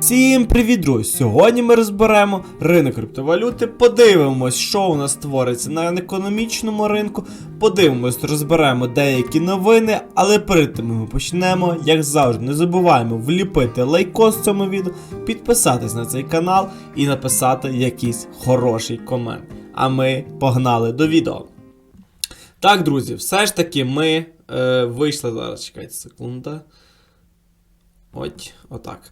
Всім привіт, друзі! Сьогодні ми розберемо ринок криптовалюти, подивимось, що у нас твориться на економічному ринку, подивимось, розберемо деякі новини, але перед тим ми почнемо, як завжди, не забуваємо вліпити лайкос цьому відео, підписатись на цей канал і написати якийсь хороший комент. А ми погнали до відео. Так, друзі, все ж таки ми е, вийшли зараз. Чекайте секунду. От, отак.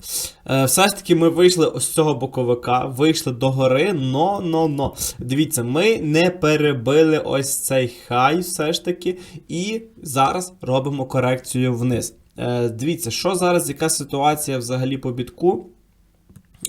Е, все ж таки ми вийшли ось цього боковика, вийшли до гори, но, но, но. Дивіться, ми не перебили ось цей хай, все ж таки, і зараз робимо корекцію вниз. Е, дивіться, що зараз, яка ситуація взагалі по бітку.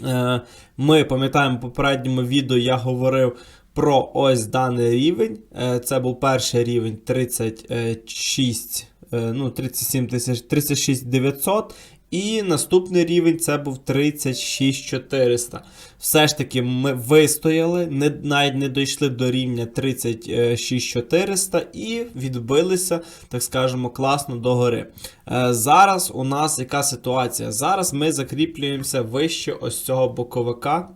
Е, ми пам'ятаємо, в попередньому відео я говорив про ось даний рівень. Е, Це був перший рівень 36, е, ну, 37 тисяч, 36 900. І наступний рівень це був 36400. Все ж таки, ми вистояли, не, навіть не дійшли до рівня 36400 і відбилися, так скажемо, класно догори. Е, зараз у нас яка ситуація? Зараз ми закріплюємося вище ось цього боковика.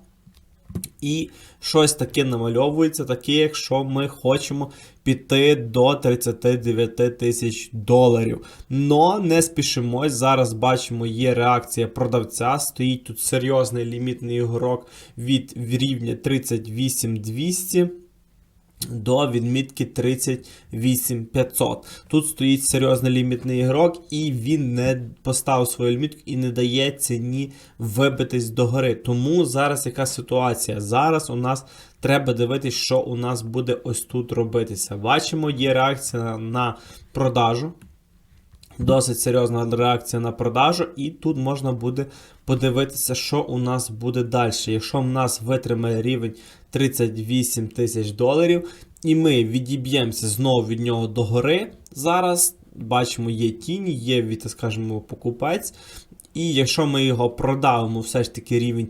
І щось таке намальовується, таке, якщо ми хочемо піти до 39 тисяч доларів. Но не спішимось. Зараз бачимо, є реакція продавця. Стоїть тут серйозний лімітний ігрок від рівня 38200 до відмітки 38500. Тут стоїть серйозний лімітний ігрок, і він не поставив свою лімітку і не дає ціні вибитись до гори. Тому зараз яка ситуація? Зараз у нас треба дивитися, що у нас буде ось тут робитися. Бачимо, є реакція на продажу. Досить серйозна реакція на продажу, і тут можна буде подивитися, що у нас буде далі. Якщо в нас витримає рівень 38 тисяч доларів, і ми відіб'ємося знову від нього до гори. Зараз бачимо, є тіні, є від, скажімо, покупець. І якщо ми його продавимо, все ж таки рівень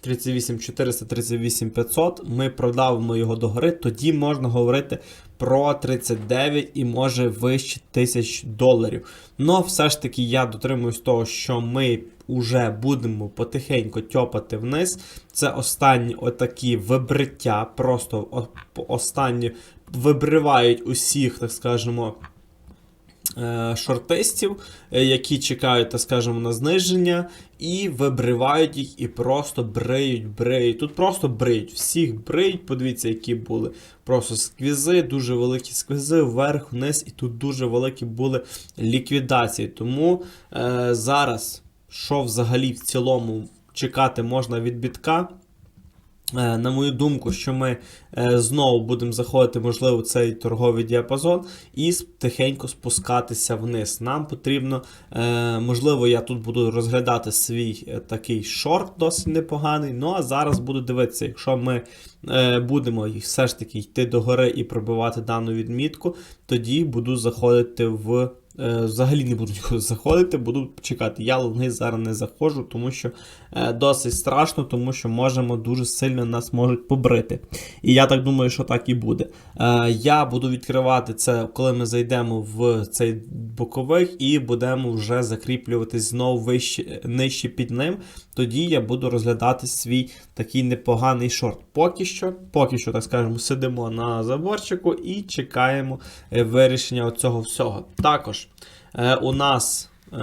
38500, 38400, 38500, ми продавимо його до гори, тоді можна говорити про 39 і може вище тисяч доларів. Но все ж таки я дотримуюсь того, що ми вже будемо потихеньку тьопати вниз. Це останні отакі вибриття, просто останні вибривають усіх, так скажемо. Е, Шортистів, е, які чекають, так скажемо, на зниження, і вибривають їх і просто бриють, бриють. Тут просто бриють. Всіх бриють, подивіться, які були. Просто сквізи, дуже великі сквізи, вверх, вниз, і тут дуже великі були ліквідації. Тому е, зараз, що взагалі в цілому чекати можна від бітка. Е, На мою думку, що ми е, знову будемо заходити, можливо, цей торговий діапазон і тихенько спускатися вниз. Нам потрібно, е, можливо, я тут буду розглядати свій такий шорт досить непоганий. Ну а зараз буду дивитися, якщо ми будемо все ж таки йти до гори і пробивати дану відмітку, тоді буду заходити в. Е, Взагалі не буду заходити, буду чекати. Я лонги зараз не заходжу, тому що е, досить страшно, тому що можемо дуже сильно нас можуть побрити. І я так думаю, що так і буде. Е, я буду відкривати це, коли ми зайдемо в цей боковик і будемо вже закріплюватись знову вище, нижче під ним. Тоді я буду розглядати свій такий непоганий шорт. Поки що, поки що, так скажемо, сидимо на заборчику і чекаємо вирішення цього всього. Також е, у нас е,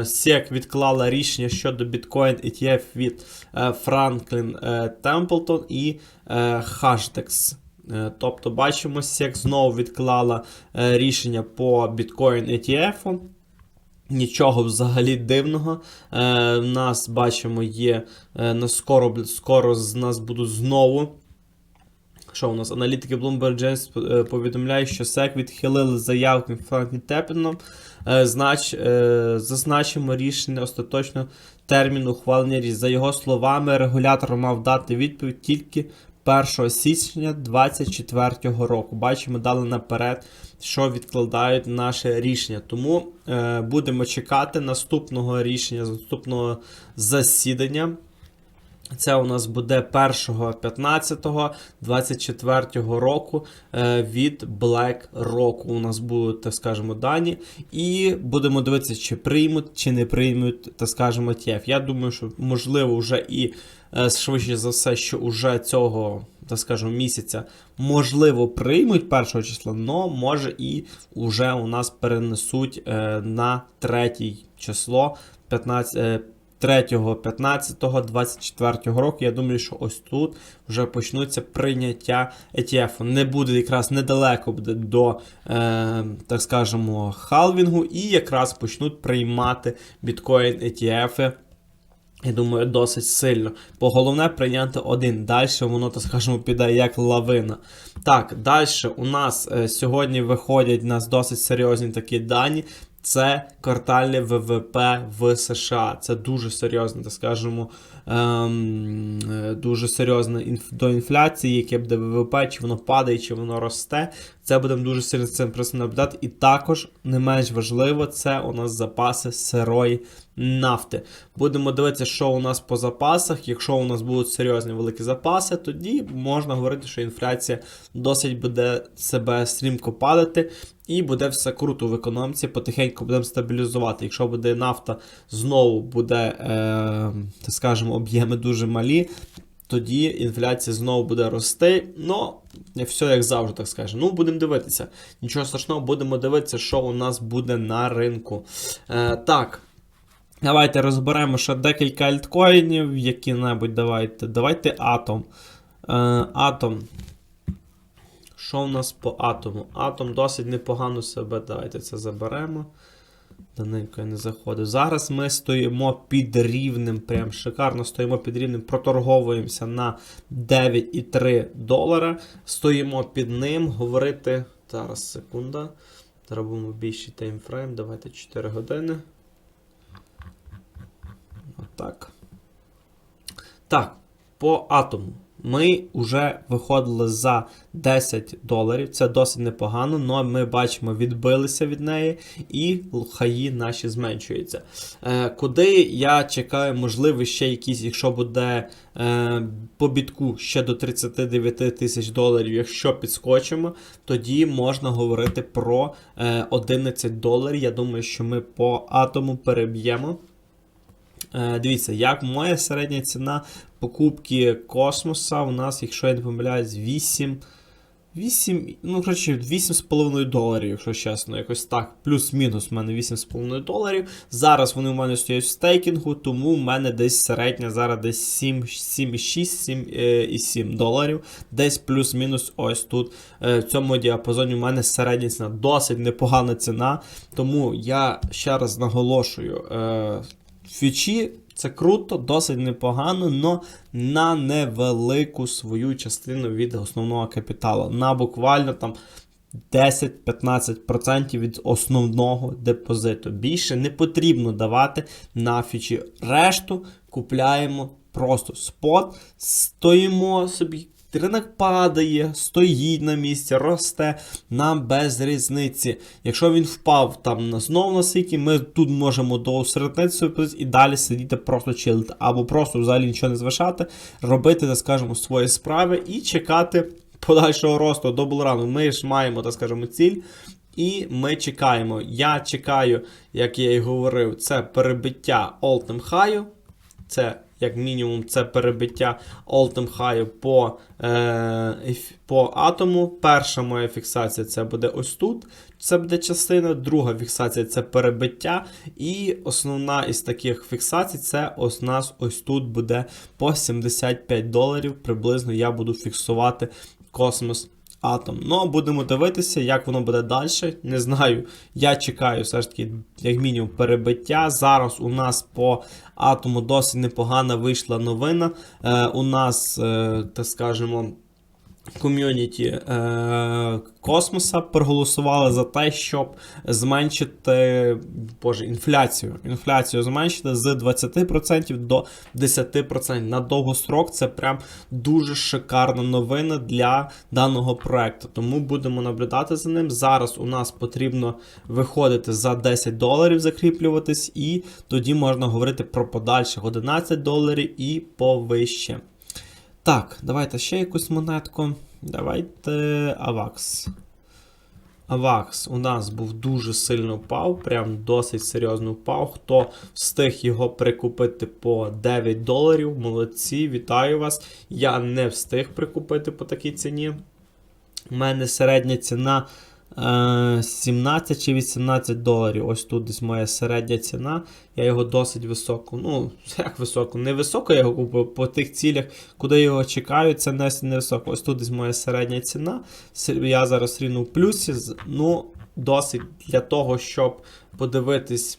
SEC відклала рішення щодо Bitcoin ETF від е, Franklin е, Templeton і е, Hashdex. Е, Тобто, бачимо, SEC знову відклала е, рішення по Bitcoin ETF. Нічого взагалі дивного. Е, нас бачимо, є е, на скоро, скоро з нас будуть знову. Що у нас? Аналітики Bloomberg James е, повідомляють, що SEC відхилили заявки Франклін Теппіном. Е, знач, е, зазначимо рішення остаточного терміну ухвалення. ріш- За його словами, регулятор мав дати відповідь тільки 1 січня 2024 року. Бачимо, дали наперед, що відкладають наше рішення. Тому будемо чекати наступного рішення, наступного засідання. Це у нас буде 1.15.24 року е, від BlackRock. У нас будуть, так скажемо, дані. І будемо дивитися, чи приймуть, чи не приймуть, так скажемо, TF. Я думаю, що можливо вже і е, швидше за все, що вже цього, так скажемо, місяця можливо приймуть першого числа, але може і вже у нас перенесуть е, на третє число 15. Е, 3.15.24 року. Я думаю, що ось тут вже почнуться прийняття ETF. Не буде якраз недалеко буде до, е, так скажемо, халвінгу, і якраз почнуть приймати біткоін ETF. Я думаю, досить сильно. Бо головне прийняти один. Далі воно, так скажемо, піде як лавина. Так, далі у нас е, сьогодні виходять у нас досить серйозні такі дані. Це квартальне ВВП в США. Це дуже серйозно, так скажемо, ем, е, дуже серйозно до інфляції, яке буде ВВП, чи воно падає, чи воно росте. Це будемо дуже сильно з цим просто наблюдати. І також не менш важливо, це у нас запаси сирої нафти. Будемо дивитися, що у нас по запасах. Якщо у нас будуть серйозні великі запаси, тоді можна говорити, що інфляція досить буде себе стрімко падати. І буде все круто в економіці, потихеньку будемо стабілізувати. Якщо буде нафта знову буде, е, так скажемо, об'єми дуже малі, тоді інфляція знову буде рости. Ну, все як завжди, так скажемо. Ну, будемо дивитися. Нічого страшного, будемо дивитися, що у нас буде на ринку. Е, так. Давайте розберемо ще декілька альткоїнів, які-небудь давайте. Давайте атом. Е, атом. Що в нас по атому? Атом досить непогано себе. Давайте це заберемо. Даненько я не заходив. Зараз ми стоїмо під рівнем, прям шикарно стоїмо під рівнем, проторговуємося на 9,3 долара. Стоїмо під ним. Говорити. Зараз, секунда. Робимо більший таймфрейм. Давайте 4 години. Отак. Так, по атому. Ми вже виходили за 10 доларів. Це досить непогано, але ми бачимо, відбилися від неї, і хаї наші зменшуються. Е, Куди я чекаю, можливо, ще якісь, якщо буде е, по бітку ще до 39 тисяч доларів, якщо підскочимо, тоді можна говорити про е, 11 доларів. Я думаю, що ми по атому переб'ємо. Е, Дивіться, як моя середня ціна покупки космоса у нас, якщо я не помиляюсь, 8. 8, ну, коротше, 8,5 доларів, якщо чесно, якось так. Плюс-мінус в мене 8,5 доларів. Зараз вони у мене стоять в стейкінгу, тому в мене десь середня зараз десь 7,6-7,7 доларів. Десь плюс-мінус ось тут. Е, В цьому діапазоні у мене середня ціна досить непогана ціна. Тому я ще раз наголошую. Фічі це круто, досить непогано, але на невелику свою частину від основного капіталу. На буквально там 10-15% від основного депозиту. Більше не потрібно давати на фічі. Решту купляємо просто спот, стоїмо собі. Ринок падає, стоїть на місці, росте нам без різниці. Якщо він впав там на знову на ситі, ми тут можемо доусереднити свою позицію і далі сидіти просто чилити, або просто взагалі нічого не звишати, робити, так скажемо, свої справи і чекати подальшого росту до булрану. Ми ж маємо, так скажемо, ціль. І ми чекаємо. Я чекаю, як я і говорив, це перебиття all-time high. Це як мінімум, це перебиття all-time high по, е, по атому. Перша моя фіксація це буде ось тут. Це буде частина. Друга фіксація це перебиття. І основна із таких фіксацій це ось нас ось тут буде по 75 доларів. Приблизно я буду фіксувати космос. Атом. Ну, будемо дивитися, як воно буде далі. Не знаю. Я чекаю все ж таки, як мінімум, перебиття. Зараз у нас по атому досить непогана вийшла новина. Е, у нас, е, так скажемо, ком'юніті е, космоса проголосували за те, щоб зменшити боже, інфляцію. Інфляцію зменшити з 20% до 10%. На довгострок це прям дуже шикарна новина для даного проекту. Тому будемо наблюдати за ним. Зараз у нас потрібно виходити за 10 доларів, закріплюватись, і тоді можна говорити про подальших 11 доларів і повище. Так, давайте ще якусь монетку. Давайте Авакс. Авакс у нас був дуже сильно впав, прям досить серйозно впав. Хто встиг його прикупити по 9 доларів, молодці, вітаю вас. Я не встиг прикупити по такій ціні. У мене середня ціна 17 чи 18 доларів. Ось тут десь моя середня ціна. Я його досить високо. Ну, як високо? Не високо я його купив по тих цілях, куди його чекаю, це не, високо. Ось тут десь моя середня ціна. Я зараз рівно в плюсі. Ну, досить для того, щоб подивитись.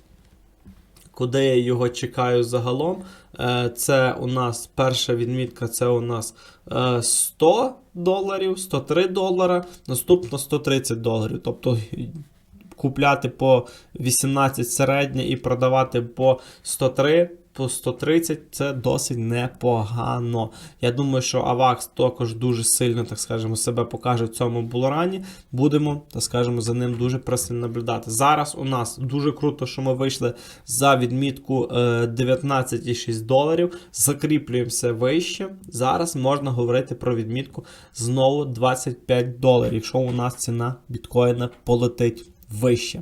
Куди я його чекаю загалом? Е, Це у нас перша відмітка, це у нас е, 100 доларів, 103 долара, наступно 130 доларів. Тобто купляти по 18 середнє і продавати по 103, по 130 це досить непогано. Я думаю, що Авакс також дуже сильно, так скажемо, себе покаже в цьому булорані. Будемо, так скажемо, за ним дуже пристально наблюдати. Зараз у нас дуже круто, що ми вийшли за відмітку е, 19,6 доларів. Закріплюємося вище. Зараз можна говорити про відмітку знову 25 доларів, якщо у нас ціна біткоїна полетить вище.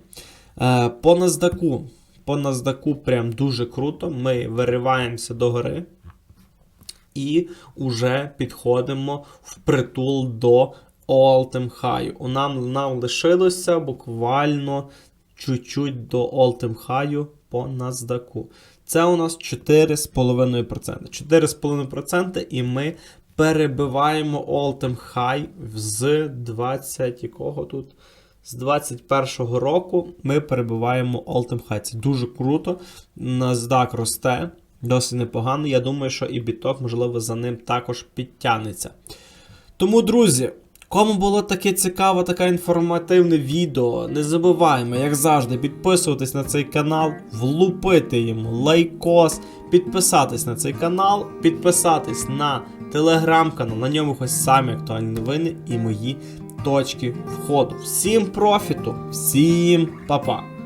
Е, по NASDAQ. По NASDAQ прям дуже круто. Ми вириваємося до гори і вже підходимо впритул до all-time. У нам, нам лишилося буквально чуть-чуть до all-time по NASDAQ. Це у нас 4,5%. 4,5% і ми перебиваємо all-time з 20 якого тут? З 21-го року ми перебуваємо all-time high. Це дуже круто. NASDAQ росте досить непогано. Я думаю, що і біток, можливо, за ним також підтягнеться. Тому, друзі, кому було таке цікаве, таке інформативне відео, не забуваємо, як завжди, підписуватись на цей канал, влупити йому лайкос, підписатись на цей канал, підписатись на телеграм-канал, на ньому хоч самі актуальні новини і мої точки входу. Всім профіту, всім па-па!